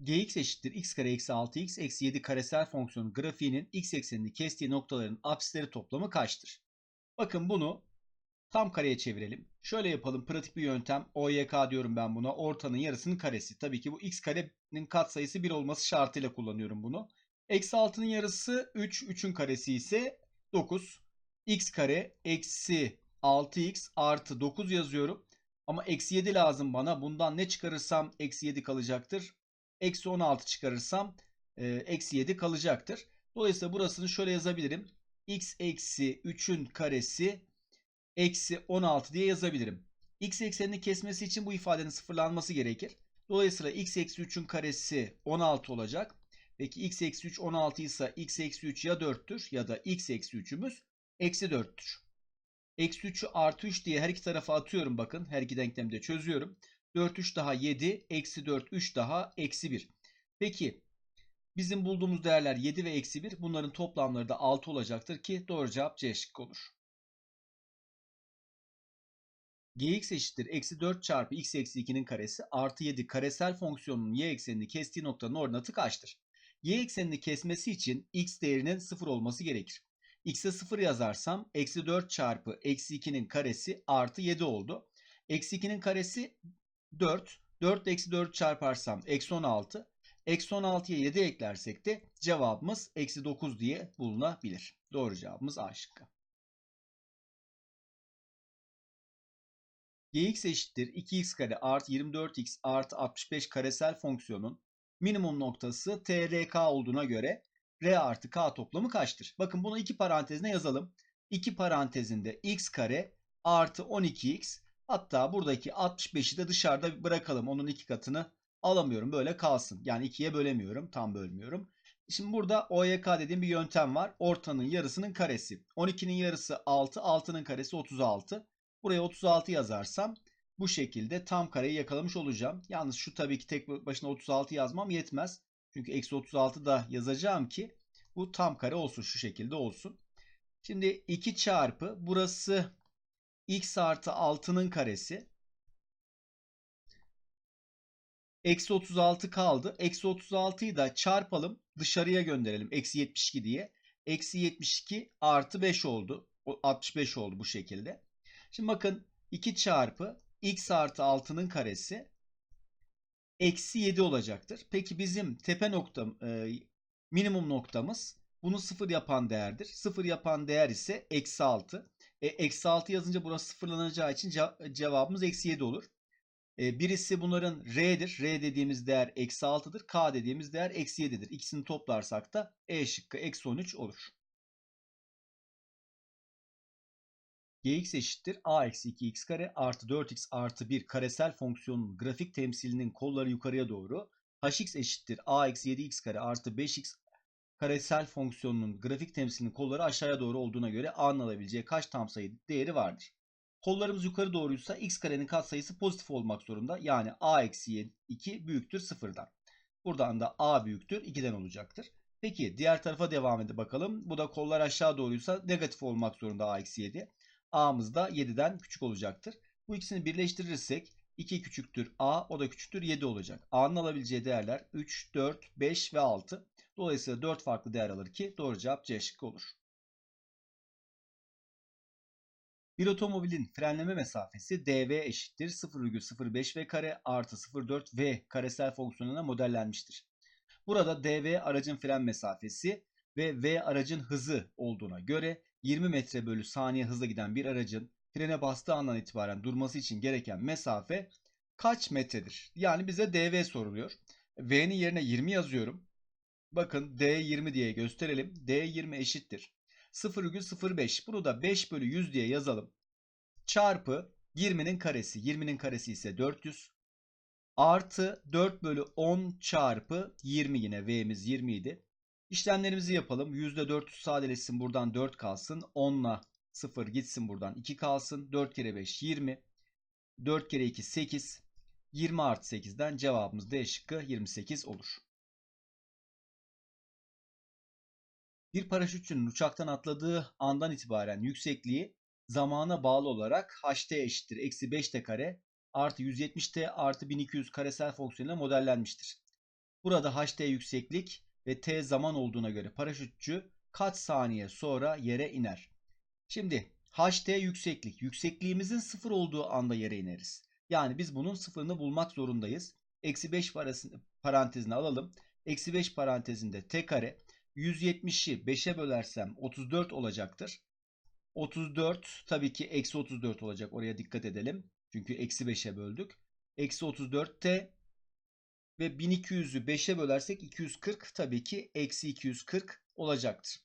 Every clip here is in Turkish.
gx eşittir x kare eksi 6x eksi 7 karesel fonksiyonun grafiğinin x eksenini kestiği noktaların apsisleri toplamı kaçtır? Bakın bunu tam kareye çevirelim. Şöyle yapalım pratik bir yöntem. OYK diyorum ben buna. Ortanın yarısının karesi. Tabii ki bu x karenin katsayısı 1 olması şartıyla kullanıyorum bunu. Eksi 6'nın yarısı 3. 3'ün karesi ise 9. x kare eksi 6x artı 9 yazıyorum. Ama eksi 7 lazım bana. Bundan ne çıkarırsam eksi 7 kalacaktır. Eksi 16 çıkarırsam e, eksi 7 kalacaktır. Dolayısıyla burasını şöyle yazabilirim. x eksi 3'ün karesi eksi 16 diye yazabilirim. x eksenini kesmesi için bu ifadenin sıfırlanması gerekir. Dolayısıyla x eksi 3'ün karesi 16 olacak. Peki x eksi 3 16 ise x eksi 3 ya 4'tür ya da x eksi 3'ümüz eksi 4'tür. Eksi 3'ü artı 3 diye her iki tarafa atıyorum bakın. Her iki denklemi de çözüyorum. 4 3 daha 7. Eksi 4 3 daha eksi 1. Peki bizim bulduğumuz değerler 7 ve eksi 1. Bunların toplamları da 6 olacaktır ki doğru cevap C şıkkı olur. gx eşittir eksi 4 çarpı x eksi 2'nin karesi artı 7 karesel fonksiyonun y eksenini kestiği noktanın ordinatı kaçtır? y eksenini kesmesi için x değerinin 0 olması gerekir. x'e 0 yazarsam eksi 4 çarpı eksi 2'nin karesi artı 7 oldu. Eksi 2'nin karesi 4. 4 ile eksi 4 çarparsam eksi 16. Eksi 16'ya 7 eklersek de cevabımız eksi 9 diye bulunabilir. Doğru cevabımız A şıkkı. gx eşittir 2x kare artı 24x artı 65 karesel fonksiyonun minimum noktası trk olduğuna göre r artı k toplamı kaçtır? Bakın bunu iki parantezine yazalım. İki parantezinde x kare artı 12x hatta buradaki 65'i de dışarıda bırakalım. Onun iki katını alamıyorum. Böyle kalsın. Yani ikiye bölemiyorum. Tam bölmüyorum. Şimdi burada OYK dediğim bir yöntem var. Ortanın yarısının karesi. 12'nin yarısı 6. 6'nın karesi 36. Buraya 36 yazarsam bu şekilde tam kareyi yakalamış olacağım. Yalnız şu tabii ki tek başına 36 yazmam yetmez. Çünkü eksi 36 da yazacağım ki bu tam kare olsun şu şekilde olsun. Şimdi 2 çarpı burası x artı 6'nın karesi. Eksi 36 kaldı. Eksi 36'yı da çarpalım dışarıya gönderelim. Eksi 72 diye. Eksi 72 artı 5 oldu. 65 oldu bu şekilde. Şimdi bakın 2 çarpı x artı 6'nın karesi eksi 7 olacaktır. Peki bizim tepe nokta e, minimum noktamız bunu 0 yapan değerdir. 0 yapan değer ise eksi 6. E, eksi 6 yazınca burası sıfırlanacağı için cevabımız eksi 7 olur. E, birisi bunların r'dir. R dediğimiz değer eksi 6'dır. K dediğimiz değer eksi 7'dir. İkisini toplarsak da E şıkkı eksi 13 olur. gx eşittir a eksi 2x kare artı 4x artı 1 karesel fonksiyonun grafik temsilinin kolları yukarıya doğru hx eşittir a eksi 7x kare artı 5x karesel fonksiyonunun grafik temsilinin kolları aşağıya doğru olduğuna göre a'nın alabileceği kaç tam sayı değeri vardır? Kollarımız yukarı doğruysa x karenin katsayısı pozitif olmak zorunda. Yani a eksi 2 büyüktür sıfırdan. Buradan da a büyüktür 2'den olacaktır. Peki diğer tarafa devam edip bakalım. Bu da kollar aşağı doğruysa negatif olmak zorunda a eksi 7 a'mız da 7'den küçük olacaktır. Bu ikisini birleştirirsek 2 küçüktür a o da küçüktür 7 olacak. a'nın alabileceği değerler 3, 4, 5 ve 6. Dolayısıyla 4 farklı değer alır ki doğru cevap C şıkkı olur. Bir otomobilin frenleme mesafesi dv eşittir 0,05 v kare artı 0,4 v karesel fonksiyonuna modellenmiştir. Burada dv aracın fren mesafesi ve v aracın hızı olduğuna göre 20 metre bölü saniye hızla giden bir aracın frene bastığı andan itibaren durması için gereken mesafe kaç metredir? Yani bize dv soruluyor. V'nin yerine 20 yazıyorum. Bakın D20 diye gösterelim. D20 eşittir. 0,05 bunu da 5 bölü 100 diye yazalım. Çarpı 20'nin karesi. 20'nin karesi ise 400. Artı 4 bölü 10 çarpı 20 yine V'miz 20 idi. İşlemlerimizi yapalım. %400 sadeleşsin buradan 4 kalsın. 10 ile 0 gitsin buradan 2 kalsın. 4 kere 5 20. 4 kere 2 8. 20 artı 8'den cevabımız D şıkkı 28 olur. Bir paraşütçünün uçaktan atladığı andan itibaren yüksekliği zamana bağlı olarak ht eşittir eksi 5t kare artı 170t artı 1200 karesel fonksiyonuyla modellenmiştir. Burada ht yükseklik ve t zaman olduğuna göre paraşütçü kaç saniye sonra yere iner? Şimdi ht yükseklik. Yüksekliğimizin sıfır olduğu anda yere ineriz. Yani biz bunun sıfırını bulmak zorundayız. Eksi 5 parantezine alalım. Eksi 5 parantezinde t kare 170'i 5'e bölersem 34 olacaktır. 34 tabii ki eksi 34 olacak. Oraya dikkat edelim. Çünkü eksi 5'e böldük. Eksi 34 t ve 1200'ü 5'e bölersek 240 tabii ki eksi 240 olacaktır.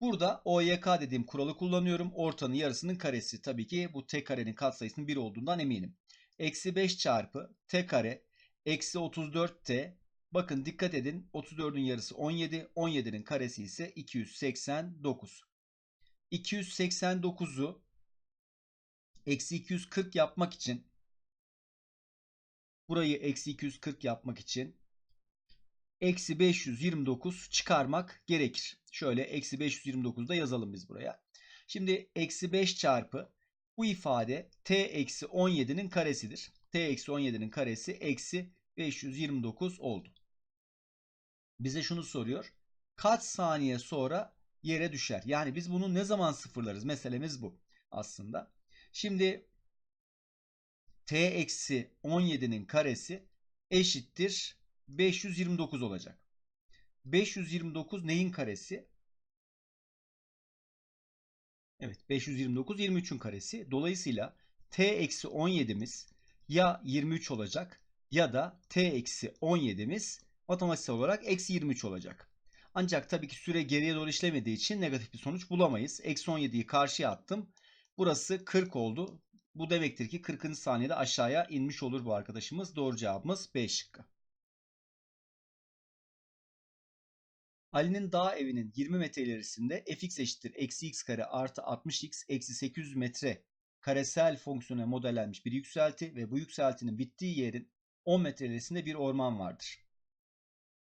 Burada OYK dediğim kuralı kullanıyorum. Ortanın yarısının karesi. Tabii ki bu t karenin katsayısının 1 olduğundan eminim. Eksi 5 çarpı t kare eksi 34t. Bakın dikkat edin 34'ün yarısı 17. 17'nin karesi ise 289. 289'u eksi 240 yapmak için burayı eksi 240 yapmak için eksi 529 çıkarmak gerekir. Şöyle eksi 529 da yazalım biz buraya. Şimdi eksi 5 çarpı bu ifade t eksi 17'nin karesidir. t eksi 17'nin karesi eksi 529 oldu. Bize şunu soruyor. Kaç saniye sonra yere düşer? Yani biz bunu ne zaman sıfırlarız? Meselemiz bu aslında. Şimdi t eksi 17'nin karesi eşittir 529 olacak. 529 neyin karesi? Evet 529 23'ün karesi. Dolayısıyla t eksi 17'miz ya 23 olacak ya da t eksi 17'miz matematiksel olarak eksi 23 olacak. Ancak tabii ki süre geriye doğru işlemediği için negatif bir sonuç bulamayız. Eksi 17'yi karşıya attım. Burası 40 oldu. Bu demektir ki 40. saniyede aşağıya inmiş olur bu arkadaşımız. Doğru cevabımız B şıkkı. Ali'nin dağ evinin 20 metre ilerisinde fx eşittir eksi x kare artı 60x eksi 800 metre karesel fonksiyona modellenmiş bir yükselti ve bu yükseltinin bittiği yerin 10 metre ilerisinde bir orman vardır.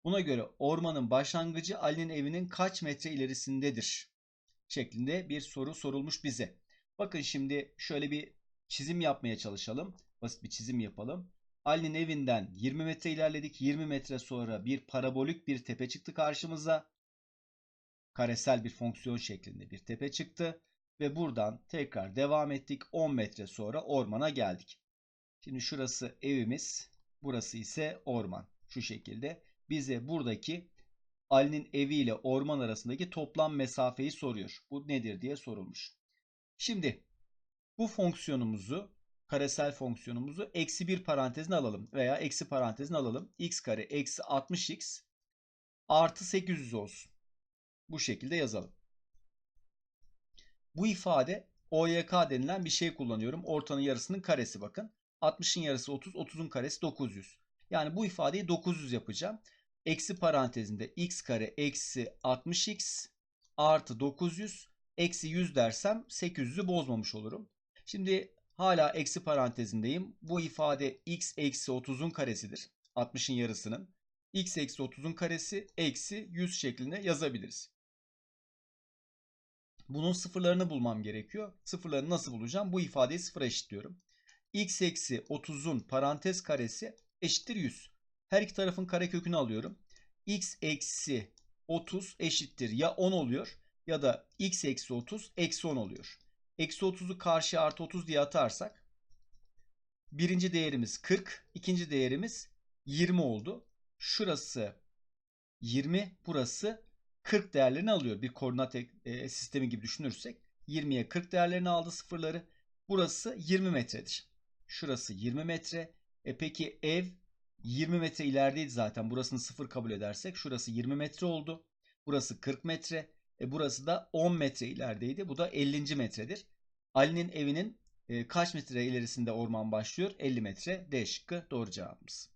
Buna göre ormanın başlangıcı Ali'nin evinin kaç metre ilerisindedir? Şeklinde bir soru sorulmuş bize. Bakın şimdi şöyle bir çizim yapmaya çalışalım. Basit bir çizim yapalım. Ali'nin evinden 20 metre ilerledik. 20 metre sonra bir parabolik bir tepe çıktı karşımıza. Karesel bir fonksiyon şeklinde bir tepe çıktı. Ve buradan tekrar devam ettik. 10 metre sonra ormana geldik. Şimdi şurası evimiz. Burası ise orman. Şu şekilde. Bize buradaki Ali'nin evi ile orman arasındaki toplam mesafeyi soruyor. Bu nedir diye sorulmuş. Şimdi bu fonksiyonumuzu karesel fonksiyonumuzu eksi bir parantezine alalım veya eksi parantezine alalım. x kare eksi 60x artı 800 olsun. Bu şekilde yazalım. Bu ifade OYK denilen bir şey kullanıyorum. Ortanın yarısının karesi bakın. 60'ın yarısı 30, 30'un karesi 900. Yani bu ifadeyi 900 yapacağım. Eksi parantezinde x kare eksi 60x artı 900 eksi 100 dersem 800'ü bozmamış olurum. Şimdi hala eksi parantezindeyim. Bu ifade x eksi 30'un karesidir. 60'ın yarısının. x eksi 30'un karesi eksi 100 şeklinde yazabiliriz. Bunun sıfırlarını bulmam gerekiyor. Sıfırlarını nasıl bulacağım? Bu ifadeyi sıfıra eşitliyorum. x eksi 30'un parantez karesi eşittir 100. Her iki tarafın karekökünü alıyorum. x eksi 30 eşittir ya 10 oluyor ya da x eksi 30 eksi 10 oluyor. Eksi 30'u karşıya artı 30 diye atarsak birinci değerimiz 40, ikinci değerimiz 20 oldu. Şurası 20, burası 40 değerlerini alıyor. Bir koordinat e, sistemi gibi düşünürsek 20'ye 40 değerlerini aldı sıfırları. Burası 20 metredir. Şurası 20 metre. E peki ev 20 metre ilerideydi zaten. Burasını sıfır kabul edersek şurası 20 metre oldu. Burası 40 metre. E burası da 10 metre ilerideydi. Bu da 50. metredir. Ali'nin evinin e, kaç metre ilerisinde orman başlıyor? 50 metre. D şıkkı doğru cevabımız.